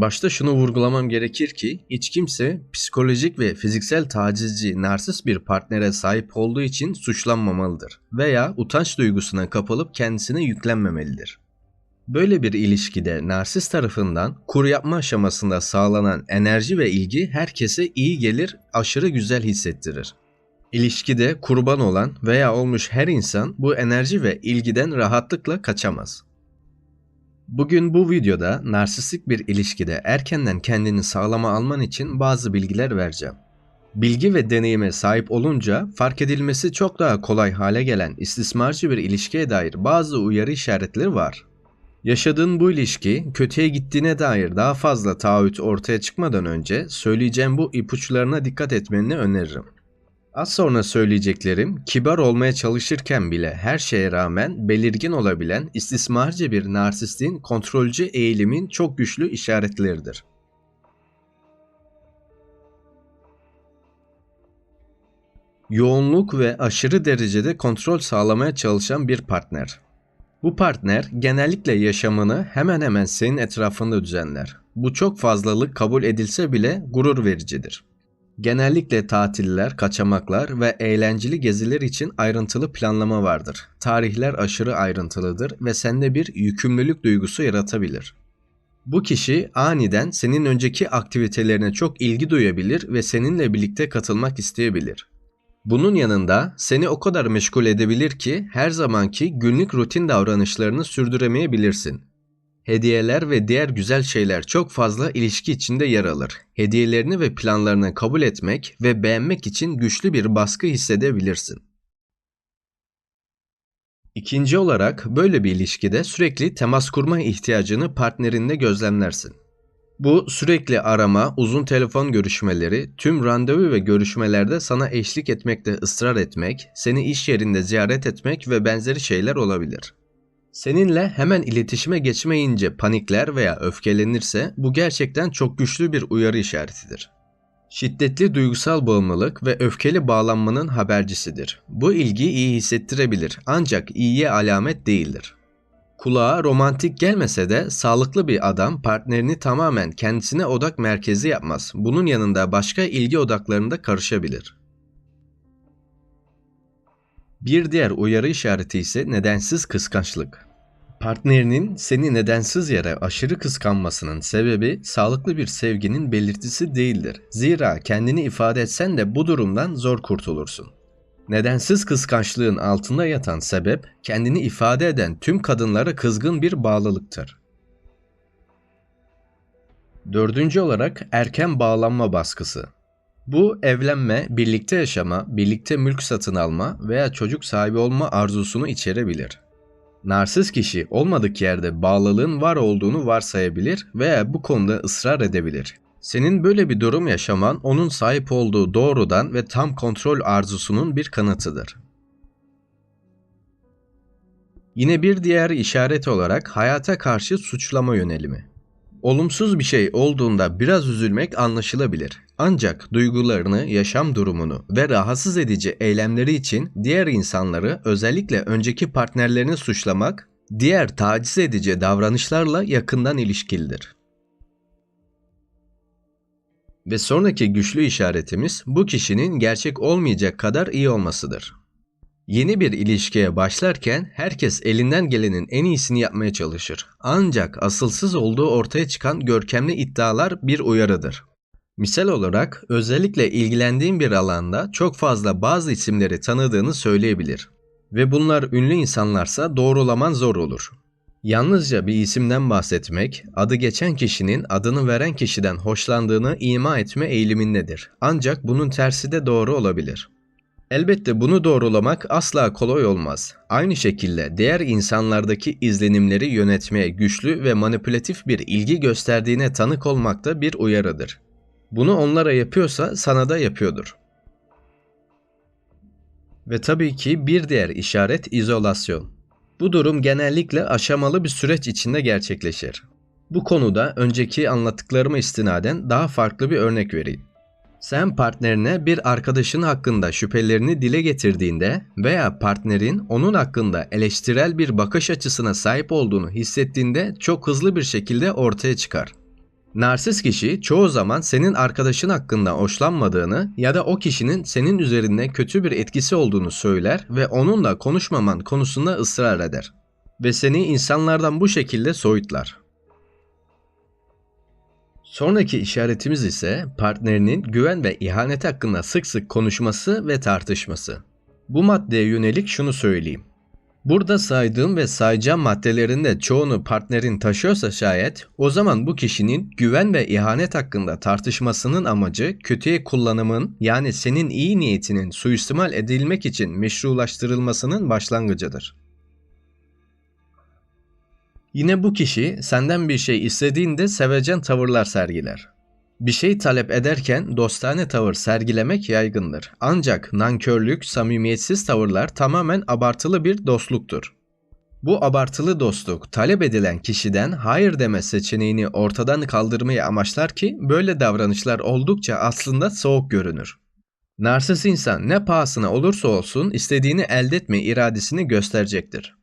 Başta şunu vurgulamam gerekir ki hiç kimse psikolojik ve fiziksel tacizci, narsist bir partnere sahip olduğu için suçlanmamalıdır veya utanç duygusuna kapılıp kendisine yüklenmemelidir. Böyle bir ilişkide narsist tarafından kur yapma aşamasında sağlanan enerji ve ilgi herkese iyi gelir, aşırı güzel hissettirir. İlişkide kurban olan veya olmuş her insan bu enerji ve ilgiden rahatlıkla kaçamaz. Bugün bu videoda narsistik bir ilişkide erkenden kendini sağlama alman için bazı bilgiler vereceğim. Bilgi ve deneyime sahip olunca fark edilmesi çok daha kolay hale gelen istismarcı bir ilişkiye dair bazı uyarı işaretleri var. Yaşadığın bu ilişki kötüye gittiğine dair daha fazla taahhüt ortaya çıkmadan önce söyleyeceğim bu ipuçlarına dikkat etmeni öneririm. Az sonra söyleyeceklerim kibar olmaya çalışırken bile her şeye rağmen belirgin olabilen istismarcı bir narsistin kontrolcü eğilimin çok güçlü işaretleridir. Yoğunluk ve aşırı derecede kontrol sağlamaya çalışan bir partner. Bu partner genellikle yaşamını hemen hemen senin etrafında düzenler. Bu çok fazlalık kabul edilse bile gurur vericidir. Genellikle tatiller, kaçamaklar ve eğlenceli geziler için ayrıntılı planlama vardır. Tarihler aşırı ayrıntılıdır ve sende bir yükümlülük duygusu yaratabilir. Bu kişi aniden senin önceki aktivitelerine çok ilgi duyabilir ve seninle birlikte katılmak isteyebilir. Bunun yanında seni o kadar meşgul edebilir ki her zamanki günlük rutin davranışlarını sürdüremeyebilirsin. Hediyeler ve diğer güzel şeyler çok fazla ilişki içinde yer alır. Hediyelerini ve planlarını kabul etmek ve beğenmek için güçlü bir baskı hissedebilirsin. İkinci olarak böyle bir ilişkide sürekli temas kurma ihtiyacını partnerinde gözlemlersin. Bu sürekli arama, uzun telefon görüşmeleri, tüm randevu ve görüşmelerde sana eşlik etmekte ısrar etmek, seni iş yerinde ziyaret etmek ve benzeri şeyler olabilir. Seninle hemen iletişime geçmeyince panikler veya öfkelenirse bu gerçekten çok güçlü bir uyarı işaretidir. Şiddetli duygusal bağımlılık ve öfkeli bağlanmanın habercisidir. Bu ilgi iyi hissettirebilir ancak iyiye alamet değildir. Kulağa romantik gelmese de sağlıklı bir adam partnerini tamamen kendisine odak merkezi yapmaz. Bunun yanında başka ilgi odaklarında karışabilir. Bir diğer uyarı işareti ise nedensiz kıskançlık. Partnerinin seni nedensiz yere aşırı kıskanmasının sebebi sağlıklı bir sevginin belirtisi değildir. Zira kendini ifade etsen de bu durumdan zor kurtulursun. Nedensiz kıskançlığın altında yatan sebep kendini ifade eden tüm kadınlara kızgın bir bağlılıktır. Dördüncü olarak erken bağlanma baskısı. Bu evlenme, birlikte yaşama, birlikte mülk satın alma veya çocuk sahibi olma arzusunu içerebilir. Narsist kişi olmadık yerde bağlılığın var olduğunu varsayabilir veya bu konuda ısrar edebilir. Senin böyle bir durum yaşaman onun sahip olduğu doğrudan ve tam kontrol arzusunun bir kanıtıdır. Yine bir diğer işaret olarak hayata karşı suçlama yönelimi. Olumsuz bir şey olduğunda biraz üzülmek anlaşılabilir. Ancak duygularını, yaşam durumunu ve rahatsız edici eylemleri için diğer insanları özellikle önceki partnerlerini suçlamak, diğer taciz edici davranışlarla yakından ilişkilidir. Ve sonraki güçlü işaretimiz bu kişinin gerçek olmayacak kadar iyi olmasıdır. Yeni bir ilişkiye başlarken herkes elinden gelenin en iyisini yapmaya çalışır. Ancak asılsız olduğu ortaya çıkan görkemli iddialar bir uyarıdır. Misal olarak özellikle ilgilendiğin bir alanda çok fazla bazı isimleri tanıdığını söyleyebilir. Ve bunlar ünlü insanlarsa doğrulaman zor olur. Yalnızca bir isimden bahsetmek, adı geçen kişinin adını veren kişiden hoşlandığını ima etme eğilimindedir. Ancak bunun tersi de doğru olabilir. Elbette bunu doğrulamak asla kolay olmaz. Aynı şekilde diğer insanlardaki izlenimleri yönetmeye güçlü ve manipülatif bir ilgi gösterdiğine tanık olmak da bir uyarıdır. Bunu onlara yapıyorsa sana da yapıyordur. Ve tabii ki bir diğer işaret izolasyon. Bu durum genellikle aşamalı bir süreç içinde gerçekleşir. Bu konuda önceki anlattıklarıma istinaden daha farklı bir örnek vereyim. Sen partnerine bir arkadaşın hakkında şüphelerini dile getirdiğinde veya partnerin onun hakkında eleştirel bir bakış açısına sahip olduğunu hissettiğinde çok hızlı bir şekilde ortaya çıkar. Narsist kişi çoğu zaman senin arkadaşın hakkında hoşlanmadığını ya da o kişinin senin üzerinde kötü bir etkisi olduğunu söyler ve onunla konuşmaman konusunda ısrar eder. Ve seni insanlardan bu şekilde soyutlar. Sonraki işaretimiz ise partnerinin güven ve ihanet hakkında sık sık konuşması ve tartışması. Bu maddeye yönelik şunu söyleyeyim. Burada saydığım ve sayacağım maddelerin de çoğunu partnerin taşıyorsa şayet o zaman bu kişinin güven ve ihanet hakkında tartışmasının amacı kötüye kullanımın yani senin iyi niyetinin suistimal edilmek için meşrulaştırılmasının başlangıcıdır. Yine bu kişi senden bir şey istediğinde sevecen tavırlar sergiler. Bir şey talep ederken dostane tavır sergilemek yaygındır. Ancak nankörlük, samimiyetsiz tavırlar tamamen abartılı bir dostluktur. Bu abartılı dostluk talep edilen kişiden hayır deme seçeneğini ortadan kaldırmayı amaçlar ki böyle davranışlar oldukça aslında soğuk görünür. Narsist insan ne pahasına olursa olsun istediğini elde etme iradesini gösterecektir.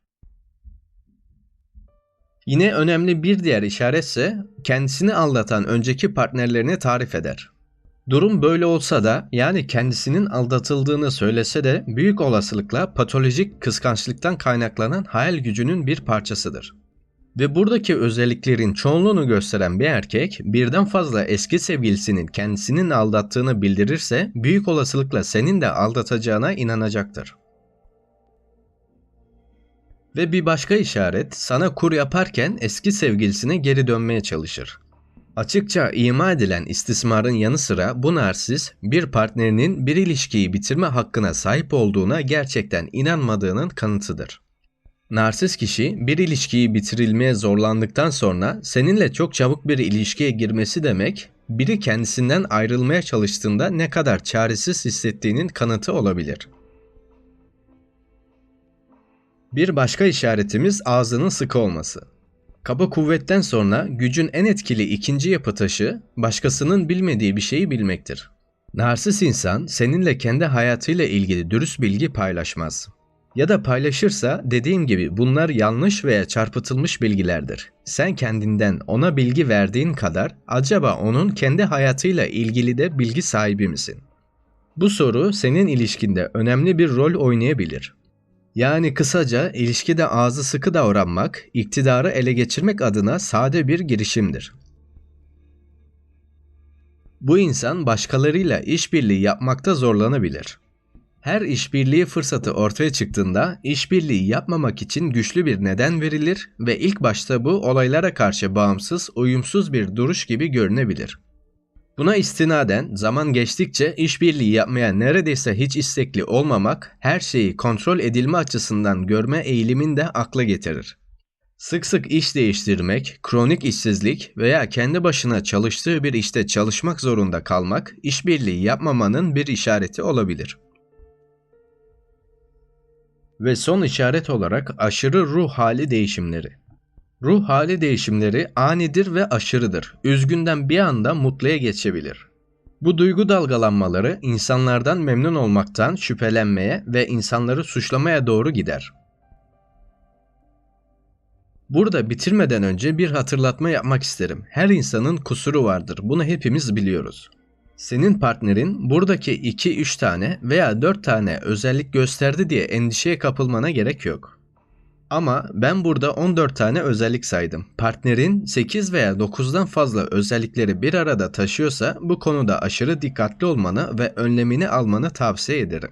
Yine önemli bir diğer işaretse kendisini aldatan önceki partnerlerini tarif eder. Durum böyle olsa da yani kendisinin aldatıldığını söylese de büyük olasılıkla patolojik kıskançlıktan kaynaklanan hayal gücünün bir parçasıdır. Ve buradaki özelliklerin çoğunluğunu gösteren bir erkek birden fazla eski sevgilisinin kendisinin aldattığını bildirirse büyük olasılıkla senin de aldatacağına inanacaktır. Ve bir başka işaret sana kur yaparken eski sevgilisine geri dönmeye çalışır. Açıkça ima edilen istismarın yanı sıra bu narsiz bir partnerinin bir ilişkiyi bitirme hakkına sahip olduğuna gerçekten inanmadığının kanıtıdır. Narsiz kişi bir ilişkiyi bitirilmeye zorlandıktan sonra seninle çok çabuk bir ilişkiye girmesi demek, biri kendisinden ayrılmaya çalıştığında ne kadar çaresiz hissettiğinin kanıtı olabilir. Bir başka işaretimiz ağzının sık olması. Kaba kuvvetten sonra gücün en etkili ikinci yapı taşı başkasının bilmediği bir şeyi bilmektir. Narsis insan seninle kendi hayatıyla ilgili dürüst bilgi paylaşmaz. Ya da paylaşırsa dediğim gibi bunlar yanlış veya çarpıtılmış bilgilerdir. Sen kendinden ona bilgi verdiğin kadar acaba onun kendi hayatıyla ilgili de bilgi sahibi misin? Bu soru senin ilişkinde önemli bir rol oynayabilir. Yani kısaca ilişkide ağzı sıkı davranmak, iktidarı ele geçirmek adına sade bir girişimdir. Bu insan başkalarıyla işbirliği yapmakta zorlanabilir. Her işbirliği fırsatı ortaya çıktığında işbirliği yapmamak için güçlü bir neden verilir ve ilk başta bu olaylara karşı bağımsız, uyumsuz bir duruş gibi görünebilir. Buna istinaden zaman geçtikçe işbirliği yapmaya neredeyse hiç istekli olmamak her şeyi kontrol edilme açısından görme eğilimini de akla getirir. Sık sık iş değiştirmek, kronik işsizlik veya kendi başına çalıştığı bir işte çalışmak zorunda kalmak işbirliği yapmamanın bir işareti olabilir. Ve son işaret olarak aşırı ruh hali değişimleri. Ruh hali değişimleri anidir ve aşırıdır. Üzgünden bir anda mutluya geçebilir. Bu duygu dalgalanmaları insanlardan memnun olmaktan şüphelenmeye ve insanları suçlamaya doğru gider. Burada bitirmeden önce bir hatırlatma yapmak isterim. Her insanın kusuru vardır. Bunu hepimiz biliyoruz. Senin partnerin buradaki 2-3 tane veya 4 tane özellik gösterdi diye endişeye kapılmana gerek yok. Ama ben burada 14 tane özellik saydım. Partnerin 8 veya 9'dan fazla özellikleri bir arada taşıyorsa bu konuda aşırı dikkatli olmanı ve önlemini almanı tavsiye ederim.